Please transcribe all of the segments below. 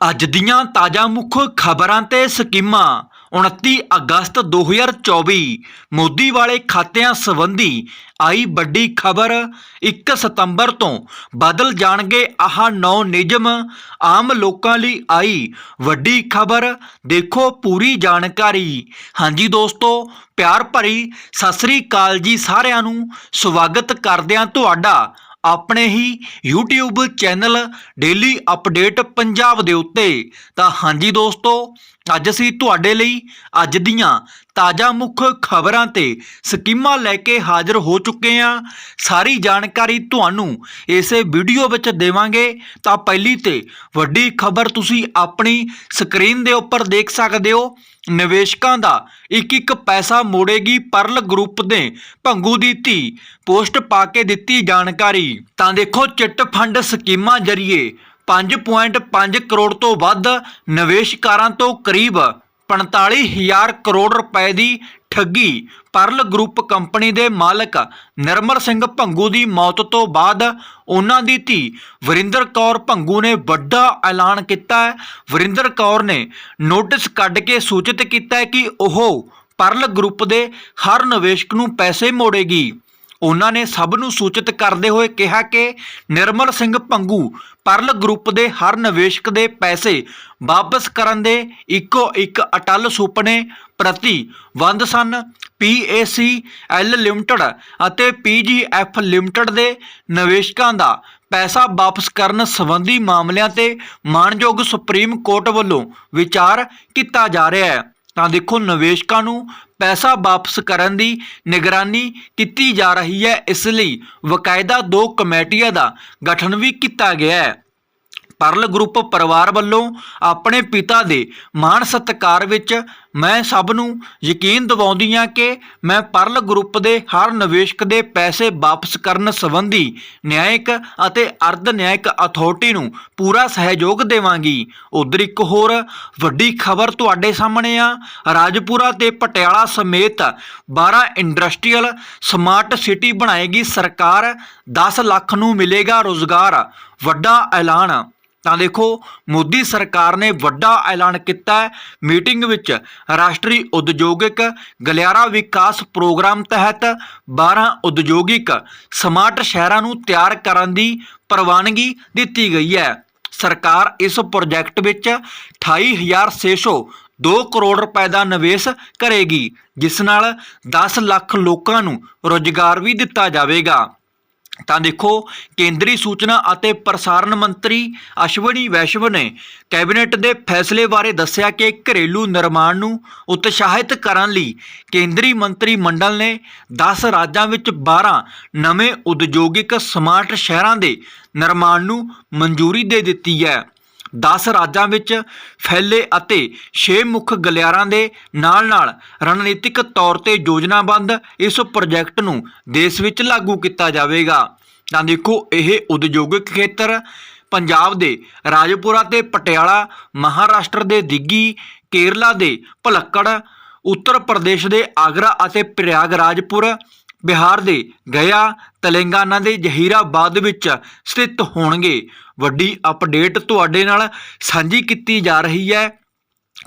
ਅੱਜ ਦੀਆਂ ਤਾਜ਼ਾ ਮੁੱਖ ਖਬਰਾਂ ਤੇ ਸਕੀਮਾਂ। 29 ਅਗਸਤ 2024 ਮੋਦੀ ਵਾਲੇ ਖਾਤਿਆਂ ਸੰਬੰਧੀ ਆਈ ਵੱਡੀ ਖਬਰ 1 ਸਤੰਬਰ ਤੋਂ ਬਦਲ ਜਾਣਗੇ ਆਹ ਨੌ ਨਿਯਮ। ਆਮ ਲੋਕਾਂ ਲਈ ਆਈ ਵੱਡੀ ਖਬਰ, ਦੇਖੋ ਪੂਰੀ ਜਾਣਕਾਰੀ। ਹਾਂਜੀ ਦੋਸਤੋ, ਪਿਆਰ ਭਰੀ ਸਤਿ ਸ੍ਰੀ ਅਕਾਲ ਜੀ ਸਾਰਿਆਂ ਨੂੰ। ਸਵਾਗਤ ਕਰਦਿਆਂ ਤੁਹਾਡਾ ਆਪਣੇ ਹੀ YouTube channel daily update Punjab ਦੇ ਉੱਤੇ। ਤਾਂ ਹਾਂਜੀ ਦੋਸਤੋ ਅੱਜ ਅਸੀਂ ਤੁਹਾਡੇ ਲਈ ਅੱਜ ਦੀਆਂ ਤਾਜ਼ਾ ਮੁੱਖ ਖਬਰਾਂ ਤੇ ਸਕੀਮਾਂ ਲੈ ਕੇ ਹਾਜ਼ਰ ਹੋ ਚੁੱਕੇ ਹਾਂ। ਸਾਰੀ ਜਾਣਕਾਰੀ ਤੁਹਾਨੂੰ ਇਸੇ ਵੀਡੀਓ ਵਿੱਚ ਦੇਵਾਂਗੇ। ਤਾਂ ਪਹਿਲੀ ਤੇ ਵੱਡੀ ਖਬਰ ਤੁਸੀਂ ਆਪਣੀ ਸਕਰੀਨ ਦੇ ਉੱਪਰ ਦੇਖ ਸਕਦੇ ਹੋ। ਨਿਵੇਸ਼ਕਾਂ ਦਾ ਇੱਕ ਇੱਕ ਪੈਸਾ ਮੋੜੇਗੀ ਪਰਲ ਗਰੁੱਪ ਦੇ ਭੰਗੂ ਦੀ ਧੀ। ਪੋਸਟ ਪਾ ਕੇ ਦਿੱਤੀ ਜਾਣਕਾਰੀ। ਤਾਂ ਦੇਖੋ, ਚਿੱਟ ਫੰਡ ਸਕੀਮਾਂ ਜਰੀਏ 5.5 ਕਰੋੜ ਤੋਂ ਵੱਧ ਨਿਵੇਸ਼ਕਾਰਾਂ ਤੋਂ ਕਰੀਬ 45000 ਕਰੋੜ ਰੁਪਏ ਦੀ ਠੱਗੀ। ਪਰਲ ਗਰੁੱਪ ਕੰਪਨੀ ਦੇ ਮਾਲਕ ਨਿਰਮਲ ਸਿੰਘ ਭੰਗੂ ਦੀ ਮੌਤ ਤੋਂ ਬਾਅਦ ਉਹਨਾਂ ਦੀ ਧੀ ਵਰਿੰਦਰ ਕੌਰ ਭੰਗੂ ਨੇ ਵੱਡਾ ਐਲਾਨ ਕੀਤਾ ਹੈ। ਵਰਿੰਦਰ ਕੌਰ ਨੇ ਨੋਟਿਸ ਕੱਢ ਕੇ ਸੂਚਿਤ ਕੀਤਾ ਹੈ ਕਿ ਉਹ ਪਰਲ ਗਰੁੱਪ ਦੇ ਹਰ ਨਿਵੇਸ਼ਕ ਨੂੰ ਪੈਸੇ ਮੋੜੇਗੀ। ਉਹਨਾਂ ਨੇ ਸਭ ਨੂੰ ਸੂਚਿਤ ਕਰਦੇ ਹੋਏ ਕਿਹਾ ਕਿ ਨਿਰਮਲ ਸਿੰਘ ਪੰਗੂ ਪਰਲ ਗਰੁੱਪ ਦੇ ਹਰ ਨਿਵੇਸ਼ਕ ਦੇ ਪੈਸੇ ਵਾਪਸ ਕਰਨ ਦੇ ਇੱਕੋ ਇੱਕ ਅਟਲ ਸੁਪਨੇ ਪ੍ਰਤੀ ਵੰਦ ਸਨ। ਪੀਏਸੀ ਐਲ ਲਿਮਟਿਡ ਅਤੇ ਪੀਜੀਐਫ ਲਿਮਟਿਡ ਦੇ ਨਿਵੇਸ਼ਕਾਂ ਦਾ ਪੈਸਾ ਵਾਪਸ ਕਰਨ ਸੰਬੰਧੀ ਮਾਮਲਿਆਂ ਤੇ ਮਾਣਯੋਗ ਸੁਪਰੀਮ ਕੋਰਟ ਵੱਲੋਂ ਵਿਚਾਰ ਕੀਤਾ ਜਾ ਰਿਹਾ ਹੈ। ਤਾਂ ਦੇਖੋ, ਨਿਵੇਸ਼ਕਾਂ ਨੂੰ ਪੈਸਾ ਵਾਪਸ ਕਰਨ ਦੀ ਨਿਗਰਾਨੀ ਕੀਤੀ ਜਾ ਰਹੀ ਹੈ। ਇਸ ਲਈ ਵਕਾਇਦਾ ਦੋ ਕਮੇਟੀਆਂ ਦਾ ਗਠਨ ਵੀ ਕੀਤਾ ਗਿਆ ਹੈ। ਪਰਲ ਗਰੁੱਪ ਪਰਿਵਾਰ ਵੱਲੋਂ ਆਪਣੇ ਪਿਤਾ ਦੇ ਮਾਣ ਸਤਿਕਾਰ ਵਿੱਚ ਮੈਂ ਸਭ ਨੂੰ ਯਕੀਨ ਦਿਵਾਉਂਦੀ ਹਾਂ ਕਿ ਮੈਂ ਪਰਲ ਗਰੁੱਪ ਦੇ ਹਰ ਨਿਵੇਸ਼ਕ ਦੇ ਪੈਸੇ ਵਾਪਸ ਕਰਨ ਸੰਬੰਧੀ ਨਿਆਇਕ ਅਤੇ ਅਰਧ ਨਿਆਇਕ ਅਥਾਰਟੀ ਨੂੰ ਪੂਰਾ ਸਹਿਯੋਗ ਦੇਵਾਂਗੀ। ਉਧਰ ਇੱਕ ਹੋਰ ਵੱਡੀ ਖਬਰ ਤੁਹਾਡੇ ਸਾਹਮਣੇ ਆ। ਰਾਜਪੁਰਾ ਤੇ ਪਟਿਆਲਾ ਸਮੇਤ 12 ਇੰਡਸਟਰੀਅਲ ਸਮਾਰਟ ਸਿਟੀ ਬਣਾਏਗੀ ਸਰਕਾਰ। 10 ਲੱਖ ਨੂੰ ਮਿਲੇਗਾ ਰੋਜ਼ਗਾਰ। ਵੱਡਾ ਐਲਾਨ। ਤਾਂ ਦੇਖੋ, ਮੋਦੀ ਸਰਕਾਰ ਨੇ ਵੱਡਾ ਐਲਾਨ ਕੀਤਾ ਹੈ। ਮੀਟਿੰਗ ਵਿੱਚ ਰਾਸ਼ਟਰੀ ਉਦਯੋਗਿਕ ਗਲਿਆਰਾ ਵਿਕਾਸ ਪ੍ਰੋਗਰਾਮ ਤਹਿਤ 12 ਉਦਯੋਗਿਕ ਸਮਾਰਟ ਸ਼ਹਿਰਾਂ ਨੂੰ ਤਿਆਰ ਕਰਨ ਦੀ ਪ੍ਰਵਾਨਗੀ ਦਿੱਤੀ ਗਈ ਹੈ। ਸਰਕਾਰ ਇਸ ਪ੍ਰੋਜੈਕਟ ਵਿੱਚ 28602 ਕਰੋੜ ਰੁਪਏ ਦਾ ਨਿਵੇਸ਼ ਕਰੇਗੀ, ਜਿਸ ਨਾਲ 10 ਲੱਖ ਲੋਕਾਂ ਨੂੰ ਰੋਜ਼ਗਾਰ ਵੀ ਦਿੱਤਾ ਜਾਵੇਗਾ। ਤਾਂ ਦੇਖੋ, ਕੇਂਦਰੀ ਸੂਚਨਾ ਅਤੇ ਪ੍ਰਸਾਰਣ ਮੰਤਰੀ ਅਸ਼ਵਨੀ ਵੈਸ਼ਵ ਨੇ ਕੈਬਨਿਟ ਦੇ ਫੈਸਲੇ ਬਾਰੇ ਦੱਸਿਆ ਕਿ ਘਰੇਲੂ ਨਿਰਮਾਣ ਨੂੰ ਉਤਸ਼ਾਹਿਤ ਕਰਨ ਲਈ ਕੇਂਦਰੀ ਮੰਤਰੀ ਮੰਡਲ ਨੇ 10 ਰਾਜਾਂ ਵਿੱਚ 12 ਨਵੇਂ ਉਦਯੋਗਿਕ ਸਮਾਰਟ ਸ਼ਹਿਰਾਂ ਦੇ ਨਿਰਮਾਣ ਨੂੰ ਮਨਜ਼ੂਰੀ ਦੇ ਦਿੱਤੀ ਹੈ। 10 ਰਾਜਾਂ ਵਿੱਚ ਫੈਲੇ ਅਤੇ 6 ਮੁੱਖ ਗਲਿਆਰਾਂ ਦੇ ਨਾਲ-ਨਾਲ ਰਣਨੀਤਿਕ ਤੌਰ ਤੇ ਯੋਜਨਾਬੰਦ ਇਸ ਪ੍ਰੋਜੈਕਟ ਨੂੰ ਦੇਸ਼ ਵਿੱਚ ਲਾਗੂ ਕੀਤਾ ਜਾਵੇਗਾ। ਤਾਂ ਦੇਖੋ, ਇਹ ਉਦਯੋਗਿਕ ਖੇਤਰ ਪੰਜਾਬ ਦੇ ਰਾਜਪੁਰਾ ਤੇ ਪਟਿਆਲਾ, ਮਹਾਰਾਸ਼ਟਰ ਦੇ ਦਿੱਗੀ, ਕੇਰਲਾ ਦੇ ਭਲੱਕੜ, ਉੱਤਰ ਪ੍ਰਦੇਸ਼ ਦੇ ਆਗਰਾ ਅਤੇ ਪ੍ਰਯਾਗਰਾਜਪੁਰ ਬਿਹਾਰ ਦੇ ਗਿਆ ਤੇਲੰਗਾਨਾ ਦੇ ਜ਼ਹੀਰਾਬਾਦ ਵਿੱਚ ਸਥਿਤ ਹੋਣਗੇ। ਵੱਡੀ ਅਪਡੇਟ ਤੁਹਾਡੇ ਨਾਲ ਸਾਂਝੀ ਕੀਤੀ ਜਾ ਰਹੀ ਹੈ।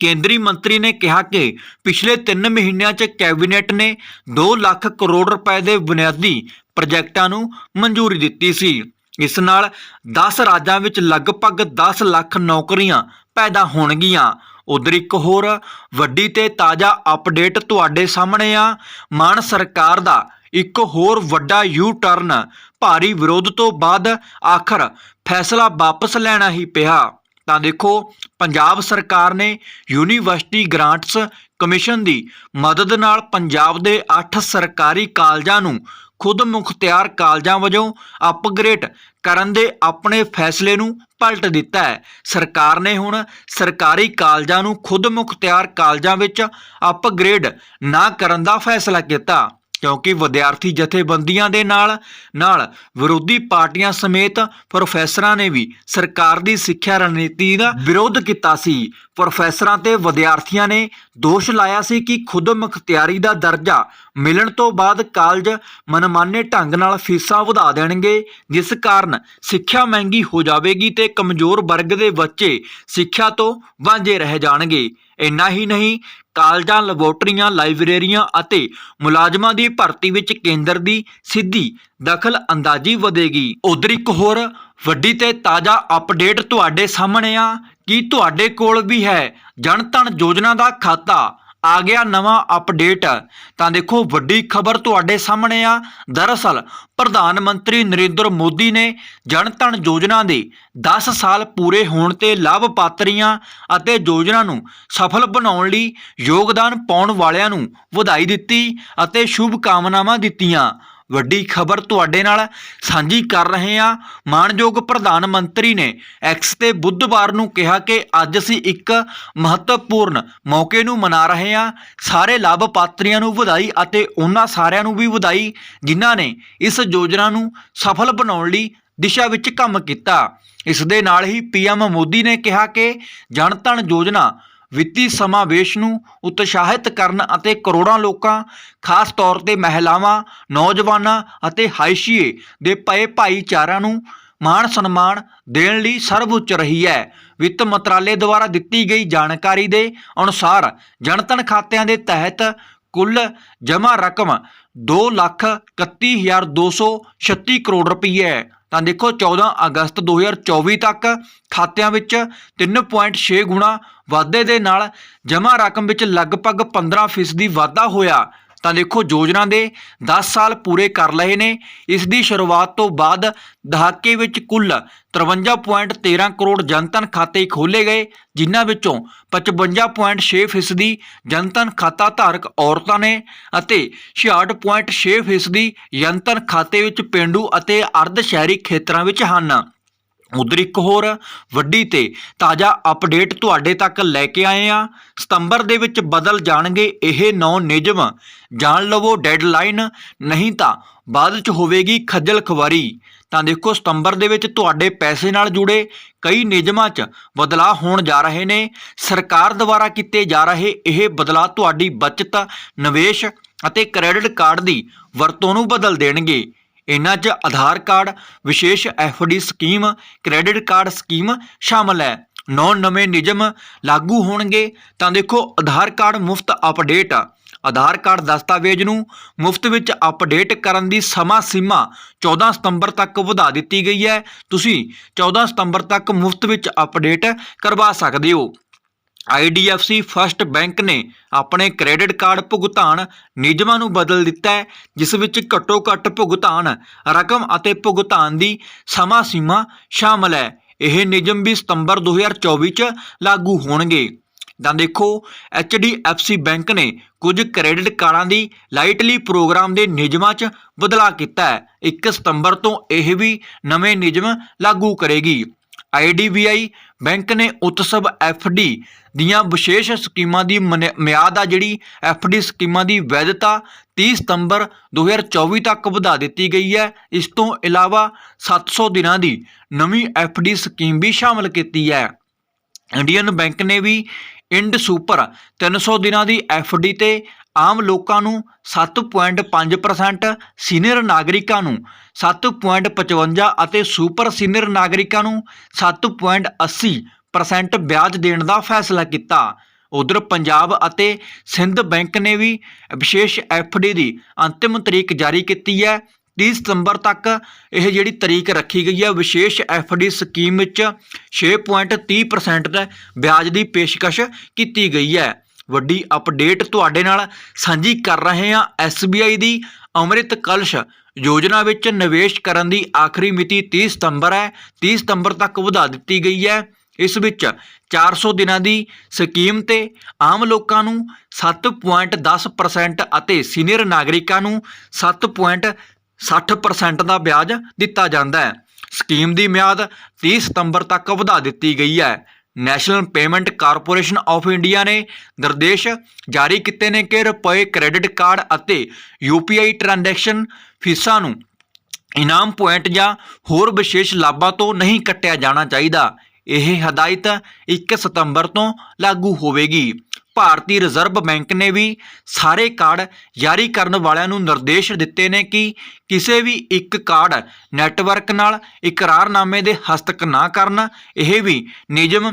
ਕੇਂਦਰੀ ਮੰਤਰੀ ਨੇ ਕਿਹਾ ਕਿ ਪਿਛਲੇ 3 ਮਹੀਨਿਆਂ 'ਚ ਕੈਬਨਿਟ ਨੇ 2 ਲੱਖ ਕਰੋੜ ਰੁਪਏ ਦੇ ਬੁਨਿਆਦੀ ਪ੍ਰੋਜੈਕਟਾਂ ਨੂੰ ਮਨਜ਼ੂਰੀ ਦਿੱਤੀ ਸੀ। ਇਸ ਨਾਲ 10 ਰਾਜਾਂ ਵਿੱਚ ਲਗਭਗ 10 ਲੱਖ ਨੌਕਰੀਆਂ ਪੈਦਾ ਹੋਣਗੀਆਂ। ਉਧਰ ਇੱਕ ਹੋਰ ਵੱਡੀ ਤੇ ਤਾਜ਼ਾ ਅਪਡੇਟ ਤੁਹਾਡੇ ਸਾਹਮਣੇ ਆ। ਮਾਨ ਸਰਕਾਰ ਦਾ ਇੱਕ ਹੋਰ ਵੱਡਾ ਯੂ ਟਰਨ ਭਾਰੀ ਵਿਰੋਧ ਤੋਂ ਬਾਅਦ ਆਖਰ ਫੈਸਲਾ ਵਾਪਸ ਲੈਣਾ ਹੀ ਪਿਆ। ਤਾਂ ਦੇਖੋ, ਪੰਜਾਬ ਸਰਕਾਰ ਨੇ ਯੂਨੀਵਰਸਿਟੀ ਗ੍ਰਾਂਟਸ ਕਮਿਸ਼ਨ ਦੀ ਮਦਦ ਨਾਲ ਪੰਜਾਬ ਦੇ 8 ਸਰਕਾਰੀ ਕਾਲਜਾਂ ਨੂੰ ਖੁਦ ਮੁਖਤਿਆਰ ਕਾਲਜਾਂ ਵਜੋਂ ਅਪਗ੍ਰੇਡ ਕਰਨ ਦੇ ਆਪਣੇ ਫੈਸਲੇ ਨੂੰ ਪਲਟ ਦਿੱਤਾ ਹੈ। ਸਰਕਾਰ ਨੇ ਹੁਣ ਸਰਕਾਰੀ ਕਾਲਜਾਂ ਨੂੰ ਖੁਦ ਮੁਖਤਿਆਰ ਕਾਲਜਾਂ ਵਿੱਚ ਅਪਗ੍ਰੇਡ ਨਾ ਕਰਨ ਦਾ ਫੈਸਲਾ ਕੀਤਾ। ਕਿਉਂਕਿ ਵਿਦਿਆਰਥੀ ਜਥੇਬੰਦੀਆਂ ਦੇ ਨਾਲ ਨਾਲ ਵਿਰੋਧੀ ਪਾਰਟੀਆਂ ਸਮੇਤ ਪ੍ਰੋਫੈਸਰਾਂ ਨੇ ਵੀ ਸਰਕਾਰ ਦੀ ਸਿੱਖਿਆ ਰਣਨੀਤੀ ਦਾ ਵਿਰੋਧ ਕੀਤਾ ਸੀ। ਪ੍ਰੋਫੈਸਰਾਂ ਤੇ ਵਿਦਿਆਰਥੀਆਂ ਨੇ ਦੋਸ਼ ਲਾਇਆ ਸੀ ਕਿ ਖੁਦ ਮੁਖਤਿਆਰੀ ਦਾ ਦਰਜਾ ਮਿਲਣ ਤੋਂ ਬਾਅਦ ਕਾਲਜ ਮਨਮਾਨੇ ਢੰਗ ਨਾਲ ਫੀਸਾਂ ਵਧਾ ਦੇਣਗੇ, ਜਿਸ ਕਾਰਨ ਸਿੱਖਿਆ ਮਹਿੰਗੀ ਹੋ ਜਾਵੇਗੀ ਤੇ ਕਮਜ਼ੋਰ ਵਰਗ ਦੇ ਬੱਚੇ ਸਿੱਖਿਆ ਤੋਂ ਵਾਂਝੇ ਰਹਿ ਜਾਣਗੇ। ਇੰਨਾ ਹੀ ਨਹੀਂ, ਕਾਲਜਾਂ, ਲੈਬੋਰਟਰੀਆਂ, ਲਾਇਬ੍ਰੇਰੀਆਂ ਅਤੇ ਮੁਲਾਜ਼ਮਾਂ ਦੀ ਭਰਤੀ ਵਿੱਚ ਕੇਂਦਰ ਦੀ ਸਿੱਧੀ ਦਖਲ ਅੰਦਾਜ਼ੀ ਵਧੇਗੀ। ਉਧਰ ਇੱਕ ਹੋਰ ਵੱਡੀ ਤੇ ਤਾਜ਼ਾ ਅਪਡੇਟ ਤੁਹਾਡੇ ਸਾਹਮਣੇ ਆ। ਕੀ ਤੁਹਾਡੇ ਕੋਲ ਵੀ ਹੈ ਜਨ ਧਨ ਯੋਜਨਾ ਦਾ ਖਾਤਾ? ਆ ਗਿਆ ਨਵਾਂ ਅਪਡੇਟ ਤਾਂ ਦੇਖੋ, ਵੱਡੀ ਖਬਰ ਤੁਹਾਡੇ ਸਾਹਮਣੇ ਆ। ਦਰਅਸਲ, ਪ੍ਰਧਾਨ ਮੰਤਰੀ ਨਰਿੰਦਰ ਮੋਦੀ ਨੇ ਜਨ ਧਨ ਯੋਜਨਾ ਦੇ 10 ਸਾਲ ਪੂਰੇ ਹੋਣ ਤੇ ਲਾਭਪਾਤਰੀਆਂ ਅਤੇ ਯੋਜਨਾ ਨੂੰ ਸਫਲ ਬਣਾਉਣ ਲਈ ਯੋਗਦਾਨ ਪਾਉਣ ਵਾਲਿਆਂ ਨੂੰ ਵਧਾਈ ਦਿੱਤੀ ਅਤੇ ਸ਼ੁਭ ਕਾਮਨਾਵਾਂ ਦਿੱਤੀਆਂ। ਵੱਡੀ ਖਬਰ ਤੁਹਾਡੇ ਨਾਲ ਸਾਂਝੀ ਕਰ ਰਹੇ ਹਾਂ। ਮਾਨਯੋਗ ਪ੍ਰਧਾਨ ਮੰਤਰੀ ਨੇ ਐਕਸ ਤੇ ਬੁੱਧਵਾਰ ਨੂੰ ਕਿਹਾ ਕਿ ਅੱਜ ਅਸੀਂ ਇੱਕ ਮਹੱਤਵਪੂਰਨ ਮੌਕੇ ਨੂੰ ਮਨਾ ਰਹੇ ਹਾਂ। ਸਾਰੇ ਲਾਭਪਾਤਰੀਆਂ ਨੂੰ ਵਧਾਈ ਅਤੇ ਉਹਨਾਂ ਸਾਰਿਆਂ ਨੂੰ ਵੀ ਵਧਾਈ, ਜਿਨ੍ਹਾਂ ਨੇ ਇਸ ਯੋਜਨਾ ਨੂੰ ਸਫਲ ਬਣਾਉਣ ਲਈ ਦਿਸ਼ਾ ਵਿੱਚ ਕੰਮ ਕੀਤਾ। ਇਸ ਦੇ ਨਾਲ ਹੀ ਪੀਐਮ ਮੋਦੀ ਨੇ ਕਿਹਾ ਕਿ ਜਨ ਧਨ ਯੋਜਨਾ ਵਿੱਤੀ ਸਮਾਵੇਸ਼ ਨੂੰ ਉਤਸ਼ਾਹਿਤ ਕਰਨ ਅਤੇ ਕਰੋੜਾਂ ਲੋਕਾਂ, ਖਾਸ ਤੌਰ ਤੇ ਮਹਿਲਾਵਾਂ, ਨੌਜਵਾਨਾਂ ਅਤੇ ਹਾਈਸ਼ੀਏ ਦੇ ਪਏ ਭਾਈਚਾਰਿਆਂ ਨੂੰ ਮਾਣ ਸਨਮਾਨ ਦੇਣ ਲਈ ਸਰਵਉੱਚ ਰਹੀ ਹੈ। ਵਿੱਤ ਮੰਤਰਾਲੇ ਦੁਆਰਾ ਦਿੱਤੀ ਗਈ ਜਾਣਕਾਰੀ ਦੇ ਅਨੁਸਾਰ ਜਨਤਨ ਖਾਤਿਆਂ ਦੇ ਤਹਿਤ ਕੁੱਲ ਜਮ੍ਹਾਂ ਰਕਮ 231236 ਕਰੋੜ ਰੁਪਏ ਹੈ। ਤਾਂ ਦੇਖੋ 14 ਅਗਸਤ 2024 ਤੱਕ ਖਾਤਿਆਂ ਵਿੱਚ 3.6 ਗੁਣਾ ਵਾਧੇ ਦੇ ਨਾਲ ਜਮ੍ਹਾਂ ਰਕਮ ਵਿੱਚ ਲਗਭਗ 15% ਦੀ ਵਾਧਾ ਹੋਇਆ। ਤਾਂ ਦੇਖੋ ਯੋਜਨਾ ਦੇ 10 ਸਾਲ ਪੂਰੇ ਕਰ ਲਏ ਨੇ। ਇਸ ਦੀ ਸ਼ੁਰੂਆਤ ਤੋਂ ਬਾਅਦ ਦਹਾਕੇ ਵਿੱਚ ਕੁੱਲ 53.13 ਕਰੋੜ ਜਨਤਨ ਖਾਤੇ ਖੋਲੇ ਗਏ, ਜਿਨ੍ਹਾਂ ਵਿੱਚੋਂ 55.6% ਦੀ ਜਨਧਨ ਖਾਤਾ ਧਾਰਕ ਔਰਤਾਂ ਨੇ ਅਤੇ 66.6% ਦੀ ਜਨਧਨ ਖਾਤੇ ਵਿੱਚ ਪਿੰਡੂ ਅਤੇ ਅਰਧ ਸ਼ਹਿਰੀ ਖੇਤਰਾਂ ਵਿੱਚ ਹਨ। ਉਧਰ ਇੱਕ ਹੋਰ, ਵੱਡੀ ਤੇ। ਤਾਜ਼ਾ ਅਪਡੇਟ ਤੁਹਾਡੇ ਤੱਕ ਲੈ ਕੇ ਆਏ ਆ ਸਤੰਬਰ ਦੇ ਵਿੱਚ ਬਦਲ ਜਾਣਗੇ ਇਹ ਨੌ ਨਿਯਮ। ਜਾਣ ਲਵੋ ਡੈਡਲਾਈਨ ਨਹੀਂ ਤਾਂ ਬਾਅਦ ਚ ਹੋਵੇਗੀ ਖੱਜਲ ਖਵਾਰੀ ਤਾਂ ਦੇਖੋ, ਸਤੰਬਰ ਦੇ ਵਿੱਚ ਤੁਹਾਡੇ ਪੈਸੇ ਨਾਲ ਜੁੜੇ ਕਈ ਨਿਯਮਾਂ 'ਚ ਬਦਲਾਅ ਹੋਣ ਜਾ ਰਹੇ ਨੇ। ਸਰਕਾਰ ਦੁਆਰਾ ਕੀਤੇ ਜਾ ਰਹੇ ਇਹ ਬਦਲਾਅ ਤੁਹਾਡੀ ਬਚਤ, ਨਿਵੇਸ਼ ਅਤੇ ਕ੍ਰੈਡਿਟ ਕਾਰਡ ਦੀ ਵਰਤੋਂ ਨੂੰ ਬਦਲ ਦੇਣਗੇ। ਇਨ੍ਹਾਂ 'ਚ ਆਧਾਰ ਕਾਰਡ, ਵਿਸ਼ੇਸ਼ FD scheme, credit card scheme ਸ਼ਾਮਲ ਹੈ। ਨੌ ਨਵੇਂ ਨਿਯਮ ਲਾਗੂ ਹੋਣਗੇ, ਤਾਂ ਦੇਖੋ ਆਧਾਰ ਕਾਰਡ ਮੁਫਤ ਅਪਡੇਟ। ਆਧਾਰ ਕਾਰਡ ਦਸਤਾਵੇਜ਼ ਨੂੰ ਮੁਫਤ ਵਿੱਚ ਅਪਡੇਟ ਕਰਨ ਦੀ ਸਮਾਂ ਸੀਮਾ 14 ਸਤੰਬਰ ਤੱਕ ਵਧਾ ਦਿੱਤੀ ਗਈ ਹੈ। ਤੁਸੀਂ 14 ਸਤੰਬਰ ਤੱਕ ਮੁਫਤ ਵਿੱਚ ਅਪਡੇਟ ਕਰਵਾ ਸਕਦੇ ਹੋ। IDFC ਫਰਸਟ ਬੈਂਕ ਨੇ ਆਪਣੇ ਕ੍ਰੈਡਿਟ ਕਾਰਡ ਭੁਗਤਾਨ ਨਿਯਮਾਂ ਨੂੰ ਬਦਲ ਦਿੱਤਾ ਹੈ, ਜਿਸ ਵਿੱਚ ਘੱਟੋ ਘੱਟ ਭੁਗਤਾਨ ਰਕਮ ਅਤੇ ਭੁਗਤਾਨ ਦੀ ਸਮਾਂ ਸੀਮਾ ਸ਼ਾਮਲ ਹੈ। ਇਹ ਨਿਯਮ ਵੀ ਸਤੰਬਰ 2024 ਚ ਲਾਗੂ ਹੋਣਗੇ। ਤਾਂ ਦੇਖੋ HDFC ਬੈਂਕ ਨੇ ਕੁਝ ਕ੍ਰੈਡਿਟ ਕਾਰਡਾਂ ਦੀ ਲਾਈਟਲੀ ਪ੍ਰੋਗਰਾਮ ਦੇ ਨਿਯਮਾਂ 'ਚ ਬਦਲਾਅ ਕੀਤਾ ਹੈ। 1 ਸਤੰਬਰ ਤੋਂ ਇਹ ਵੀ ਨਵੇਂ ਨਿਯਮ ਲਾਗੂ ਕਰੇਗੀ। IDBI ਬੈਂਕ ਨੇ ਉਤਸਵ FD ਦੀਆਂ ਵਿਸ਼ੇਸ਼ ਸਕੀਮਾਂ ਦੀ ਮਨ- ਮਿਆਦ ਆ ਜਿਹੜੀ FD ਸਕੀਮਾਂ ਦੀ ਵੈਧਤਾ 30 ਸਤੰਬਰ 2024 ਤੱਕ ਵਧਾ ਦਿੱਤੀ ਗਈ ਹੈ। ਇਸ ਤੋਂ ਇਲਾਵਾ 700 ਦਿਨਾਂ ਦੀ ਨਵੀਂ FD ਸਕੀਮ ਵੀ ਸ਼ਾਮਲ ਕੀਤੀ ਹੈ। ਇੰਡੀਅਨ ਬੈਂਕ ਨੇ ਵੀ ਇੰਡ ਸੁਪਰ 300 ਦਿਨਾਂ ਦੀ ਡੀ ਤੇ ਆਮ ਲੋਕਾਂ ਨੂੰ 7.5% ਸੀਨੀਅਰ ਨਾਗਰਿਕਾਂ ਨੂੰ 7.55 ਅਤੇ ਸੁਪਰ ਸੀਨੀਅਰ ਨਾਗਰਿਕਾਂ ਨੂੰ 7.80% ਵਿਆਜ ਦੇਣ ਦਾ ਫੈਸਲਾ ਕੀਤਾ। ਉਧਰ ਪੰਜਾਬ ਅਤੇ ਸਿੰਧ ਬੈਂਕ ਨੇ ਵੀ ਵਿਸ਼ੇਸ਼ ਡੀ ਦੀ ਅੰਤਿਮ ਤਰੀਕ ਜਾਰੀ ਕੀਤੀ ਹੈ। 30 ਸਤੰਬਰ ਤੱਕ ਇਹ ਜਿਹੜੀ ਤਰੀਕ ਰੱਖੀ ਗਈ ਹੈ, ਵਿਸ਼ੇਸ਼ ਡੀ ਸਕੀਮ ਵਿੱਚ 6.30% ਦਾ ਵਿਆਜ ਦੀ ਪੇਸ਼ਕਸ਼ ਕੀਤੀ ਗਈ ਹੈ। ਵੱਡੀ ਅਪਡੇਟ ਤੁਹਾਡੇ ਨਾਲ ਸਾਂਝੀ ਕਰ ਰਹੇ ਹਾਂ SBI ਦੀ ਅੰਮ੍ਰਿਤ ਕਲਸ਼ ਯੋਜਨਾ ਵਿੱਚ ਨਿਵੇਸ਼ ਕਰਨ ਦੀ ਆਖਰੀ ਮਿਤੀ 30 ਸਤੰਬਰ ਹੈ। 30 ਸਤੰਬਰ ਤੱਕ ਵਧਾ ਦਿੱਤੀ ਗਈ ਹੈ। ਇਸ ਵਿੱਚ 400 ਦਿਨਾਂ ਦੀ ਸਕੀਮ ਤੇ ਆਮ ਲੋਕਾਂ ਨੂੰ 7.10% ਅਤੇ ਸੀਨੀਅਰ ਨਾਗਰਿਕਾਂ ਨੂੰ 7.60% ਦਾ ਵਿਆਜ ਦਿੱਤਾ ਜਾਂਦਾ ਹੈ। ਸਕੀਮ ਦੀ ਮਿਆਦ 30 ਸਤੰਬਰ ਤੱਕ ਵਧਾ ਦਿੱਤੀ ਗਈ ਹੈ। National Payment Corporation of India ਨੇ ਨਿਰਦੇਸ਼ ਜਾਰੀ ਕੀਤੇ ਨੇ ਕਿ ਰੁਪਏ ਕ੍ਰੈਡਿਟ ਕਾਰਡ ਅਤੇ ਯੂਪੀਆਈ ਟ੍ਰਾਂਜੈਕਸ਼ਨ ਫੀਸਾਂ ਨੂੰ ਇਨਾਮ ਪੁਆਇੰਟ ਜਾਂ ਹੋਰ ਵਿਸ਼ੇਸ਼ ਲਾਭਾਂ ਤੋਂ ਨਹੀਂ ਕੱਟਿਆ ਜਾਣਾ ਚਾਹੀਦਾ। ਇਹ ਹਦਾਇਤ 1 ਸਤੰਬਰ ਤੋਂ ਲਾਗੂ ਹੋਵੇਗੀ। ਭਾਰਤੀ ਰਿਜ਼ਰਵ ਬੈਂਕ ਨੇ ਵੀ ਸਾਰੇ ਕਾਰਡ ਜਾਰੀ ਕਰਨ ਵਾਲਿਆਂ ਨੂੰ ਨਿਰਦੇਸ਼ ਦਿੱਤੇ ਨੇ ਕਿ ਕਿਸੇ ਵੀ ਇੱਕ ਕਾਰਡ ਨੈਟਵਰਕ ਨਾਲ ਇਕਰਾਰਨਾਮੇ ਦੇ ਹਸਤਕ ਨਾ ਕਰਨ। ਇਹ ਵੀ ਨਿਯਮ